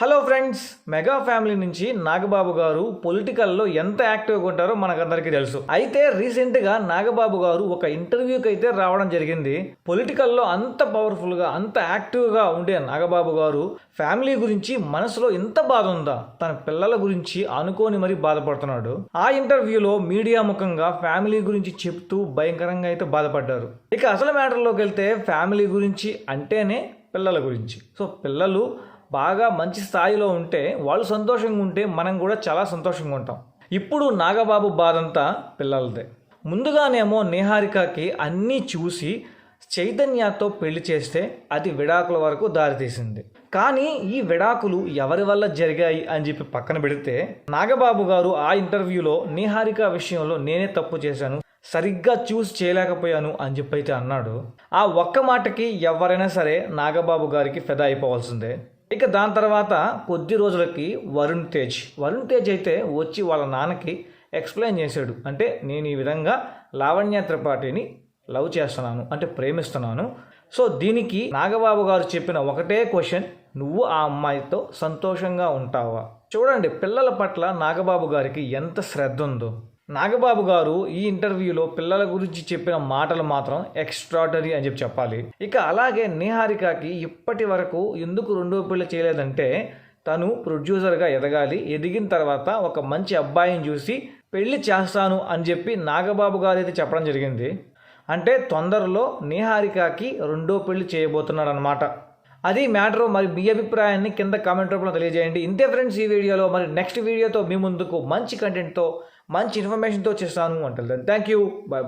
Hello friends mega family నుంచి నాగబాబు గారు పొలిటికల్లో ఎంత యాక్టివ్గా ఉంటారో మనకందరికీ తెలుసు. అయితే రీసెంట్గా నాగబాబు గారు ఒక ఇంటర్వ్యూకి అయితే రావడం జరిగింది. పొలిటికల్లో అంత పవర్ఫుల్గా అంత యాక్టివ్గా ఉండే నాగబాబు గారు ఫ్యామిలీ గురించి మనసులో ఎంత బాధ ఉందా? తన పిల్లల గురించి అనుకోని మరి బాధపడుతున్నాడు. ఆ ఇంటర్వ్యూలో మీడియా ముఖంగా ఫ్యామిలీ గురించి చెప్తూ భయంకరంగా అయితే బాధపడ్డారు. ఇక అసలు మ్యాటర్లోకి వెళ్తే ఫ్యామిలీ గురించి అంటేనే పిల్లల గురించి. సో పిల్లలు బాగా మంచి స్థాయిలో ఉంటే వాళ్ళు సంతోషంగా ఉంటే మనం కూడా చాలా సంతోషంగా ఉంటాం. ఇప్పుడు నాగబాబు బాధంతా పిల్లలదే. ముందుగానేమో నేహారికకి అన్నీ చూసి చైతన్యతో పెళ్ళి చేస్తే అది విడాకుల వరకు దారితీసింది. కానీ ఈ విడాకులు ఎవరి వల్ల జరిగాయి అని చెప్పి పక్కన పెడితే నాగబాబు గారు ఆ ఇంటర్వ్యూలో నిహారిక విషయంలో నేనే తప్పు చేశాను సరిగ్గా చూస్ చేయలేకపోయాను అని చెప్పి అయితే అన్నాడు. ఆ ఒక్క మాటకి ఎవరైనా సరే నాగబాబు గారికి ఫెదా అయిపోవాల్సిందే. ఇక దాని తర్వాత కొద్ది రోజులకి వరుణ్ తేజ్. వరుణ్ తేజ్ అయితే వచ్చి వాళ్ళ నాన్నకి ఎక్స్ప్లెయిన్ చేశాడు. అంటే నేను ఈ విధంగా లావణ్య త్రిపాఠిని లవ్ చేస్తున్నాను అంటే ప్రేమిస్తున్నాను. సో దీనికి నాగబాబు గారు చెప్పిన ఒకటే క్వశ్చన్ నువ్వు ఆ అమ్మాయితో సంతోషంగా ఉంటావా? చూడండి పిల్లల పట్ల నాగబాబు గారికి ఎంత శ్రద్ధ ఉందో. నాగబాబు గారు ఈ ఇంటర్వ్యూలో పిల్లల గురించి చెప్పిన మాటలు మాత్రం ఎక్స్ట్రాడనరీ అని చెప్పి చెప్పాలి. ఇక అలాగే నిహారికకి ఇప్పటి వరకు ఎందుకు రెండో పెళ్ళి చేయలేదంటే తను ప్రొడ్యూసర్గా ఎదగాలి ఎదిగిన తర్వాత ఒక మంచి అబ్బాయిని చూసి పెళ్ళి చేస్తాను అని చెప్పి నాగబాబు గారు అయితే చెప్పడం జరిగింది. అంటే తొందరలో నిహారికకి రెండో పెళ్ళి చేయబోతున్నాడు అనమాట అది మ్యాటర్ మరి మీ అభిప్రాయాన్ని కింద కామెంట్ రూపంలో తెలియజేయండి. ఇంతే ఫ్రెండ్స్ ఈ వీడియోలో మరి నెక్స్ట్ వీడియోతో మీ ముందుకు మంచి కంటెంట్తో మంచి ఇన్ఫర్మేషన్తో చేస్తాను అంటారు థ్యాంక్ యూ బాయ్ బాయ్